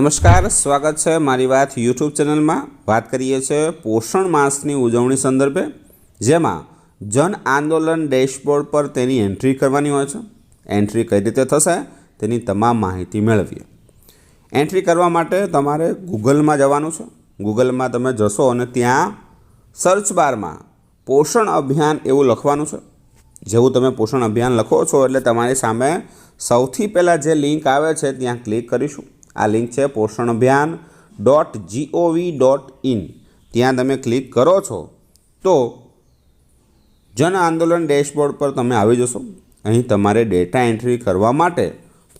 નમસ્કાર, સ્વાગત છે મારી વાત યુટ્યુબ ચેનલમાં. વાત કરીએ છીએ પોષણ માસની ઉજવણી સંદર્ભે, જેમાં જન આંદોલન ડેશબોર્ડ પર તેની એન્ટ્રી કરવાની હોય છે. એન્ટ્રી કઈ રીતે થશે તેની તમામ માહિતી મેળવીએ. એન્ટ્રી કરવા માટે તમારે ગૂગલમાં જવાનું છે. ગૂગલમાં તમે જશો અને ત્યાં સર્ચ બારમાં પોષણ અભિયાન એવું લખવાનું છે. જેવું તમે પોષણ અભિયાન લખો છો એટલે તમારી સામે સૌથી પહેલાં જે લિંક આવે છે ત્યાં ક્લિક કરીશું. આ લિંક છે પોષણ અભિયાન ડોટ જીઓવી ડોટ ઇન ત્યાં તમે ક્લિક કરો છો તો જન આંદોલન ડેશબોર્ડ પર તમે આવી જશો. અહીં તમારે ડેટા એન્ટ્રી કરવા માટે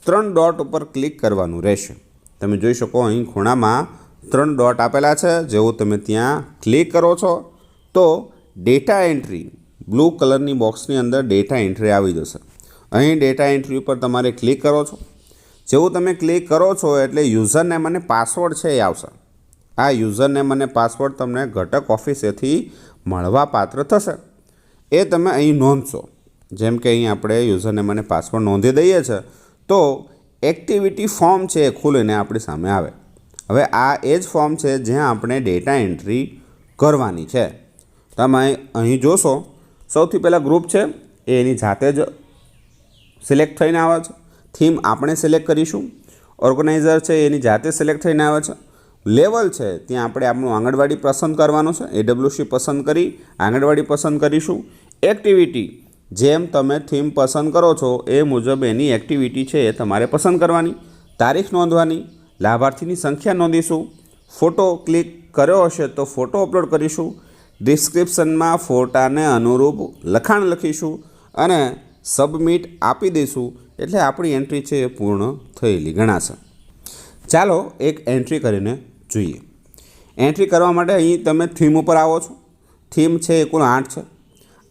ત્રણ ડોટ ઉપર ક્લિક કરવાનું રહેશે. તમે જોઈ શકો અહીં ખૂણામાં ત્રણ ડોટ આપેલા છે. જેવું તમે ત્યાં ક્લિક કરો છો તો ડેટા એન્ટ્રી બ્લુ કલરની બોક્સની અંદર ડેટા એન્ટ્રી આવી જશે. અહીં ડેટા એન્ટ્રી ઉપર તમારે ક્લિક કરો છો. જેવું તમે ક્લિક કરો છો એટલે યુઝરનેમ અને પાસવર્ડ છે એ આવશે. આ યુઝરનેમ અને પાસવર્ડ તમને ઘટક ઓફિસેથી મળવા પાત્ર થશે. એ તમે અહીં નોંધશો. જેમ કે અહીં આપણે યુઝરનેમ અને પાસવર્ડ નોંધી દઈએ છે, તો એક્ટિવિટી ફોર્મ છે એ ખુલીને આપણી સામે આવે. હવે આ એ જ ફોર્મ છે જ્યાં આપણે ડેટા એન્ટ્રી કરવાની છે. તમે અહીં જોશો, સૌથી પહેલાં ગ્રુપ છે, એ એની જાતે જ સિલેક્ટ થઈને આવે છે. થીમ આપણે સિલેક્ટ કરીશું. ઓર્ગેનાઇઝર છે, એની જાતે સિલેક્ટ થઈને આવે છે. લેવલ છે, ત્યાં આપણે આપણું આંગણવાડી પસંદ કરવાનું છે. એડબ્લ્યુસી પસંદ કરી, આંગણવાડી પસંદ કરીશું. એક્ટિવિટી, જેમ તમે થીમ પસંદ કરો છો, એ મુજબ એની એક્ટિવિટી છે, એ તમારે પસંદ કરવાની. તારીખ નોંધવાની, લાભાર્થીની સંખ્યા નોંધીશું. ફોટો ક્લિક કર્યો હશે તો ફોટો અપલોડ કરીશું. ડિસ્ક્રિપ્શનમાં ફોટાને અનુરૂપ લખાણ લખીશું અને સબમિટ આપી દઈશું એટલે આપણી એન્ટ્રી છે એ પૂર્ણ થયેલી, ગણાશે. ચાલો એક એન્ટ્રી કરીને જોઈએ. એન્ટ્રી કરવા માટે અહીં તમે થીમ ઉપર આવો છો. થીમ છે એ કુલ આઠ છે.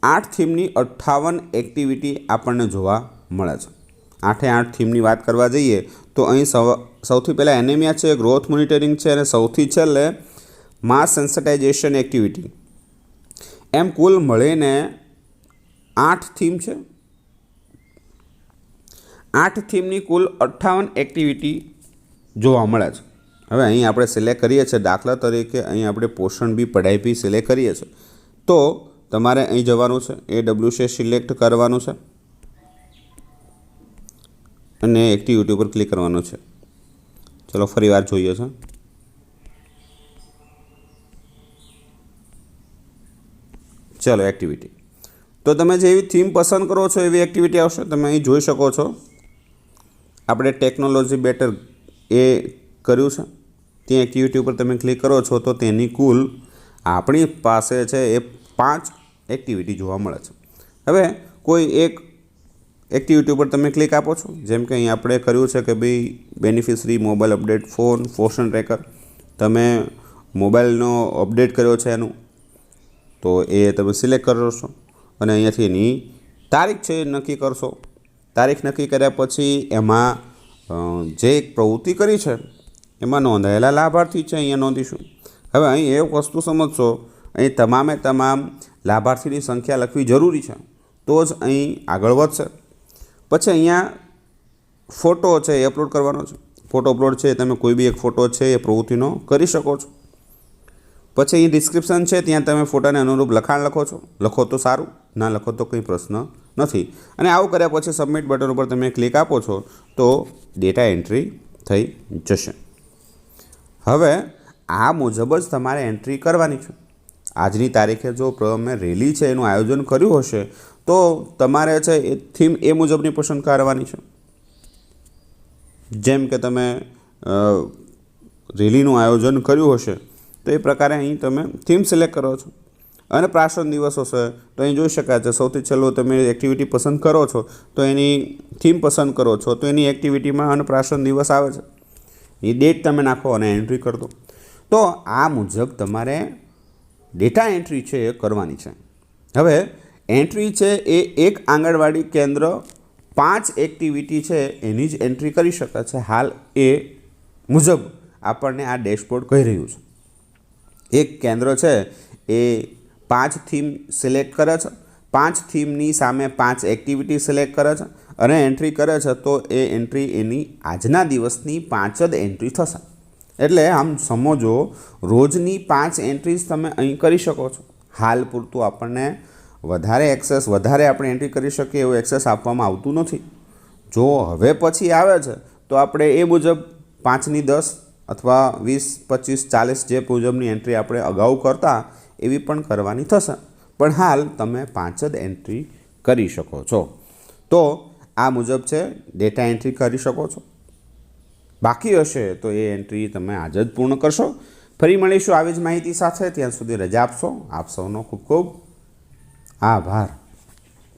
આઠ થીમની અઠ્ઠાવન એક્ટિવિટી આપણને જોવા મળે છે. આઠે આઠ થીમની વાત કરવા જઈએ તો અહીં સૌથી પહેલાં એનેમિયા છે, ગ્રોથ મોનિટરિંગ છે અને સૌથી છેલ્લે માસ સેન્સટાઇઝેશન એક્ટિવિટી. એમ કુલ મળીને આઠ થીમ છે. આઠ થીમની કુલ અઠ્ઠાવન એક્ટિવિટી જોવા મળે છે. હવે અહીં આપણે સિલેક્ટ કરીએ છીએ દાખલા તરીકે, અહીં આપણે પોષણ બી પઢાઈ બી સિલેક્ટ કરીએ છીએ. તો તમારે અહીં જવાનું છે એ ડબલ્યુસી સિલેક્ટ કરવાનું છે. અને એક્ટિવિટી ઉપર ક્લિક કરવાનું છે. ચલો ફરી વાર જોઈએ છે. ચલો એક્ટિવિટી તો તમે જેવી થીમ પસંદ કરો છો એવી એક્ટિવિટી આવશે. તમે અહીં જોઈ શકો છો. આપણે ટેકનોલોજી બેટર એ કર્યું છે? ત્યાં એક્ટિવિટી ઉપર તમે ક્લિક કરો છો તો તેની કુલ આપણી પાસે છે એ પાંચ એક્ટિવિટી જોવા મળે છે. હવે કોઈ એક એક્ટિવિટી ઉપર તમે ક્લિક આપો છો? જેમ કે અહીં આપણે કર્યું છે કે ભાઈ બેનિફિશરી મોબાઈલ અપડેટ ફોન ફોશન ટ્રેકર તમે મોબાઈલનો અપડેટ કર્યો છે એનું, તો એ તમે સિલેક્ટ કરો છો અને અહીંયાથી એની તારીખ છે એ નક્કી કરશો. તારીખ નક્કી કર્યા પછી એમાં જે પ્રવૃત્તિ કરી છે, એમાં નોંધાયેલા લાભાર્થી છે, અહીંયા નોંધીશું. હવે અહીં એ વસ્તુ સમજશો, અહીં તમામે તમામ લાભાર્થીની સંખ્યા લખવી જરૂરી છે, તો જ અહીં આગળ વધશે. પછી અહીંયા ફોટો છે, એ અપલોડ કરવાનો છે. ફોટો અપલોડ છે, તમે કોઈ બી એક ફોટો છે, એ પ્રવૃત્તિનો કરી શકો છો. પછી અહીં ડિસ્ક્રિપ્શન છે, ત્યાં તમે ફોટાને અનુરૂપ લખાણ લખો છો. લખો તો સારું, ના લખો તો કંઈ પ્રશ્ન નથી. અને આવું કર્યા પછી સબમિટ બટન ઉપર તમે ક્લિક આપો છો, તો ડેટા એન્ટ્રી થઈ જશે. હવે, આ મુજબ જ તમારે એન્ટ્રી કરવાની છે. આજની તારીખે જો તમે રેલી છે, એનું આયોજન કર્યું હશે, તો તમારે છે, એ થીમ એ મુજબની પસંદ કરવાની છે. જેમ કે તમે રેલીનું આયોજન કર્યું હશે તો એ પ્રકારે અહીં તમે થીમ સિલેક્ટ કરો છો. અને પ્રાસન દિવસ હશે તો અહીં જોઈ શકાય છે, સૌથી છેલ્લું તમે એક્ટિવિટી પસંદ કરો છો, તો એની થીમ પસંદ કરો છો, તો એની એક્ટિવિટીમાં અન્નપ્રાશન દિવસ આવે છે. એ ડેટ તમે નાખો અને એન્ટ્રી કરી તો આ મુજબ તમારે ડેટા એન્ટ્રી છે એ કરવાની છે. હવે એન્ટ્રી છે એ એક આંગણવાડી કેન્દ્ર, પાંચ એક્ટિવિટી છે એની જ એન્ટ્રી કરી શકે છે. હાલ એ મુજબ આપણને આ ડેશબોર્ડ કહી રહ્યું છે. એક કેન્દ્ર છે, એ પાંચ થીમ સિલેક્ટ કરે છે. પાંચ થીમની સામે પાંચ એક્ટિવિટી સિલેક્ટ કરે છે અને એન્ટ્રી કરે છે તો એ એન્ટ્રી એની આજના દિવસની પાંચ જ એન્ટ્રી થશે. એટલે આમ સમજો, રોજની પાંચ એન્ટ્રીઝ તમે અહીં કરી શકો છો. હાલ પૂરતું આપણને વધારે એક્સેસ, વધારે આપણે એન્ટ્રી કરી શકીએ એવું એક્સેસ આપવામાં આવતું નથી. જો હવે પછી આવે છે, તો આપણે એ મુજબ પાંચની દસ અથવા વીસ, પચીસ, ચાલીસ જે મુજબની એન્ટ્રી આપણે અગાઉ કરતા, એવી પણ કરવાની થશે. પણ હાલ તમે પાંચ જ એન્ટ્રી કરી શકો છો. તો આ મુજબ છે ડેટા એન્ટ્રી કરી શકો છો. બાકી હશે તો એ એન્ટ્રી તમે આજે જ પૂર્ણ કરશો. ફરી મળીશું આવી જ માહિતી સાથે. ત્યાં સુધી રજા આપશો. આપ સૌનો ખૂબ ખૂબ આભાર.